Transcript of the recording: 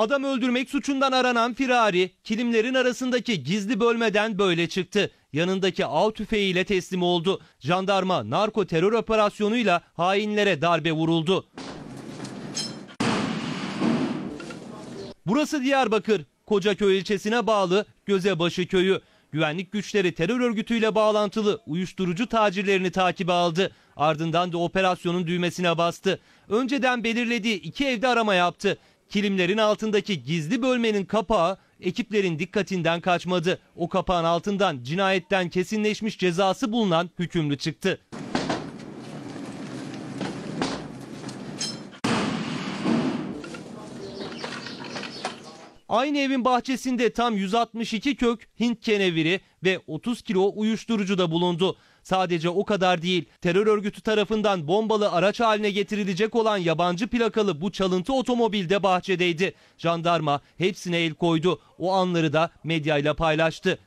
Adam öldürmek suçundan aranan firari, kilimlerin arasındaki gizli bölmeden böyle çıktı. Yanındaki av tüfeğiyle teslim oldu. Jandarma narko terör operasyonuyla hainlere darbe vuruldu. Burası Diyarbakır. Kocaköy ilçesine bağlı Gözebaşı köyü. Güvenlik güçleri terör örgütüyle bağlantılı uyuşturucu tacirlerini takibe aldı. Ardından da operasyonun düğmesine bastı. Önceden belirlediği iki evde arama yaptı. Kilimlerin altındaki gizli bölmenin kapağı ekiplerin dikkatinden kaçmadı. O kapağın altından cinayetten kesinleşmiş cezası bulunan hükümlü çıktı. Aynı evin bahçesinde tam 162 kök Hint keneviri ve 30 kilo uyuşturucu da bulundu. Sadece o kadar değil, terör örgütü tarafından bombalı araç haline getirilecek olan yabancı plakalı bu çalıntı otomobil de bahçedeydi. Jandarma hepsine el koydu. O anları da medyayla paylaştı.